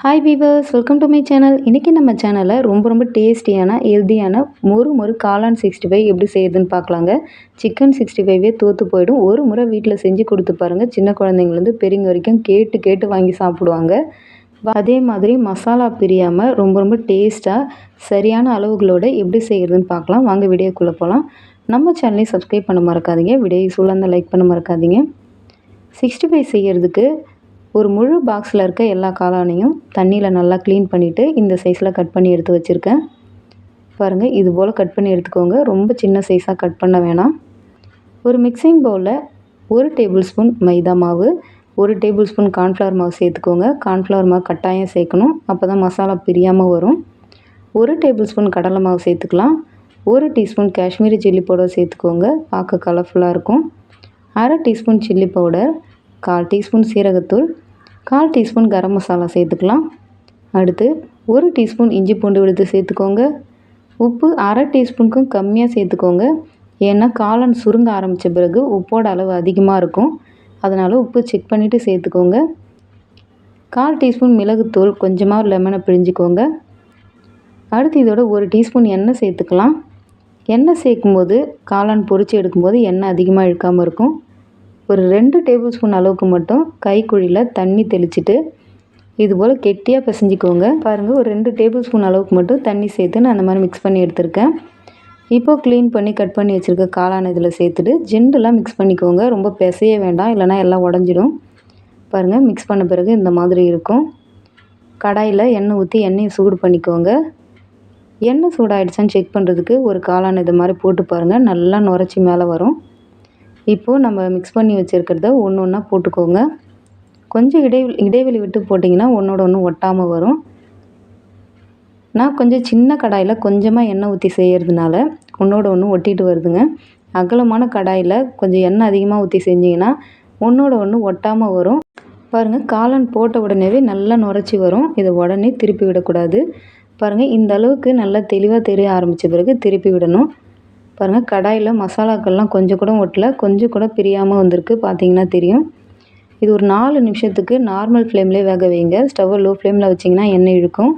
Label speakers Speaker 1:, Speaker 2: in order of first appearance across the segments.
Speaker 1: Hi viewers welcome to my channel இன்றைக்கி நம்ம சேனலில் ரொம்ப ரொம்ப டேஸ்டியான ஹெல்த்தியான மொறு மொறு காளான் சிக்ஸ்டி ஃபைவ் எப்படி செய்யுதுன்னு பார்க்கலாங்க. சிக்கன் சிக்ஸ்டி ஃபைவே தோற்று போயிடும். ஒரு முறை வீட்டில் செஞ்சு கொடுத்து பாருங்கள் சின்ன குழந்தைங்கலேருந்து பெரியங்க வரைக்கும் கேட்டு கேட்டு வாங்கி சாப்பிடுவாங்க. அதே மாதிரி மசாலா பிரியாமல் ரொம்ப ரொம்ப டேஸ்ட்டாக சரியான அளவுகளோடு எப்படி செய்கிறதுன்னு பார்க்கலாம். வாங்க வீடியோக்குள்ளே போகலாம் நம்ம சேனலையும் சப்ஸ்கிரைப் பண்ண மறக்காதீங்க. வீடியோ சூழ்நிலை லைக் பண்ண மறக்காதீங்க. சிக்ஸ்டி ஃபைவ் செய்கிறதுக்கு ஒரு முழு பாக்ஸில் இருக்க எல்லா காளானையும் தண்ணியில் நல்லா க்ளீன் பண்ணிவிட்டு இந்த சைஸில் கட் பண்ணி எடுத்து வச்சுருக்கேன். பாருங்கள் இது போல் கட் பண்ணி எடுத்துக்கோங்க. ரொம்ப சின்ன சைஸாக கட் பண்ண வேணாம். ஒரு மிக்சிங் பவுலில் ஒரு டேபிள் ஸ்பூன் மைதா மாவு ஒரு டேபிள் ஸ்பூன் கார்ன்ஃப்ளவர் மாவு சேர்த்துக்கோங்க. கார்ன்ஃப்ளவர் மாவு கட்டாயம் சேர்க்கணும். அப்போ தான் மசாலா பிரியாமல் வரும். ஒரு டேபிள் ஸ்பூன் கடலை மாவு சேர்த்துக்கலாம். ஒரு டீஸ்பூன் காஷ்மீரி சில்லி பவுடர் சேர்த்துக்கோங்க. பார்க்க கலர்ஃபுல்லாக இருக்கும். அரை டீஸ்பூன் சில்லி பவுடர் கால் டீஸ்பூன் சீரகத்தூள் கால் டீஸ்பூன் கரம் மசாலா சேர்த்துக்கலாம். அடுத்து ஒரு டீஸ்பூன் இஞ்சி பூண்டு விழுத்து சேர்த்துக்கோங்க. உப்பு அரை டீஸ்பூனுக்கும் கம்மியாக சேர்த்துக்கோங்க. ஏன்னா காளான் சுருங்க ஆரம்பித்த பிறகு உப்போட அளவு அதிகமாக இருக்கும். அதனால் உப்பு செக் பண்ணிவிட்டு சேர்த்துக்கோங்க. கால் டீஸ்பூன் மிளகுத்தூள் கொஞ்சமாக லெமனை பிழிஞ்சிக்கோங்க. அடுத்து இதோட ஒரு டீஸ்பூன் எண்ணெய் சேர்த்துக்கலாம். எண்ணெய் சேர்க்கும்போது காளான் பொறிச்சு எடுக்கும்போது எண்ணெய் அதிகமாக இழுக்காமல் இருக்கும். ஒரு ரெண்டு டேபிள் ஸ்பூன் அளவுக்கு மட்டும் கைக்குழியில் தண்ணி தெளிச்சிட்டு இது போல் கெட்டியாக பிசைஞ்சிக்கோங்க. பாருங்கள் ஒரு ரெண்டு டேபிள் ஸ்பூன் அளவுக்கு மட்டும் தண்ணி சேர்த்து நான் அந்த மாதிரி மிக்ஸ் பண்ணி எடுத்திருக்கேன். இப்போது க்ளீன் பண்ணி கட் பண்ணி வச்சுருக்க காளான் இதில் சேர்த்துட்டு ஜென்டலாக மிக்ஸ் பண்ணிக்கோங்க. ரொம்ப பிசைய வேண்டாம் இல்லைனா எல்லாம் உடஞ்சிடும். பாருங்கள் மிக்ஸ் பண்ண பிறகு இந்த மாதிரி இருக்கும். கடாயில் எண்ணெய் ஊற்றி எண்ணெயை சூடு பண்ணிக்கோங்க. எண்ணெய் சூடாகிடுச்சான்னு செக் பண்ணுறதுக்கு ஒரு காளான் இது மாதிரி போட்டு பாருங்கள் நல்லா நுரைச்சி மேலே வரும். இப்போது நம்ம மிக்ஸ் பண்ணி வச்சுருக்கிறத ஒன்று ஒன்றா போட்டுக்கோங்க. கொஞ்சம் இடைவெளி இடைவெளி விட்டு போட்டிங்கன்னா ஒன்றோட ஒன்று ஒட்டாமல் வரும். நான் கொஞ்சம் சின்ன கடாயில் கொஞ்சமாக எண்ணெய் ஊற்றி செய்கிறதுனால ஒன்றோட ஒன்று ஒட்டிட்டு வருதுங்க. அகலமான கடாயில் கொஞ்சம் எண்ணெய் அதிகமாக ஊற்றி செஞ்சிங்கன்னா ஒன்றோட ஒன்று ஒட்டாமல் வரும். பாருங்கள் காளான் போட்ட உடனேவே நல்லா நுரைச்சி வரும். இதை உடனே திருப்பி விடக்கூடாது. பாருங்கள் இந்த அளவுக்கு நல்லா தெளிவாக தெரிய ஆரம்பித்த பிறகு திருப்பி விடணும். பாருங்கள் கடாயில் மசாலாக்கள்லாம் கொஞ்சம் கூட ஒட்டல கொஞ்சம் கூட பிரியாமல் வந்திருக்கு பார்த்தீங்கன்னா தெரியும். இது ஒரு நாலு நிமிஷத்துக்கு நார்மல் ஃப்ளேம்லேயே வேக வைங்க. ஸ்டவ்வை லோ ஃப்ளேமில் வச்சிங்கன்னா எண்ணெய் இழுக்கும்.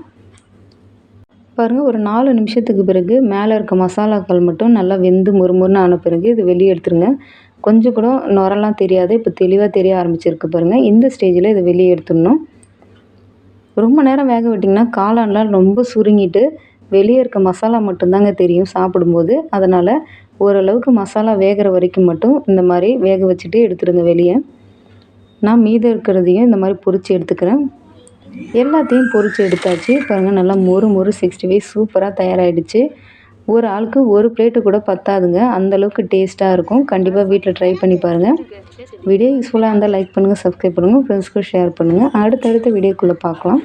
Speaker 1: பாருங்கள் ஒரு நாலு நிமிஷத்துக்கு பிறகு மேலே இருக்க மசாலாக்கள் மட்டும் நல்லா வெந்து முறுமுறுன்னு ஆன பிறகு இது வெளியே எடுத்துருங்க. கொஞ்சம் கூட நுரெல்லாம் தெரியாது இப்போ தெளிவாக தெரிய ஆரம்பிச்சிருக்கு பாருங்கள் இந்த ஸ்டேஜில் இதை வெளியே எடுத்துடணும். ரொம்ப நேரம் வேக விட்டிங்கன்னா காளான்லாம் ரொம்ப சுருங்கிட்டு வெளியே இருக்க மசாலா மட்டும்தாங்க தெரியும் சாப்பிடும்போது. அதனால் ஓரளவுக்கு மசாலா வேகிற வரைக்கும் மட்டும் இந்த மாதிரி வேக வச்சுட்டு எடுத்துடுங்க வெளியே. நான் மீதம் இருக்கிறதையும் இந்த மாதிரி பொறிச்சு எடுத்துக்கிறேன். எல்லாத்தையும் பொறிச்சு எடுத்தாச்சு. பாருங்கள் நல்லா மொறு மொறு சிக்ஸ்டி ஃபைவ் சூப்பராக தயாராகிடுச்சு ஒரு ஆளுக்கு ஒரு பிளேட்டு கூட பத்தாதுங்க. அந்தளவுக்கு டேஸ்ட்டாக இருக்கும். கண்டிப்பாக வீட்டில் ட்ரை பண்ணி பாருங்கள் வீடியோ யூஸ்ஃபுல்லாக இருந்தால் லைக் பண்ணுங்கள் சப்ஸ்கிரைப் பண்ணுங்கள் ஃப்ரெண்ட்ஸ்க்கு ஷேர் பண்ணுங்கள் அடுத்தடுத்த வீடியோக்குள்ளே பார்க்கலாம்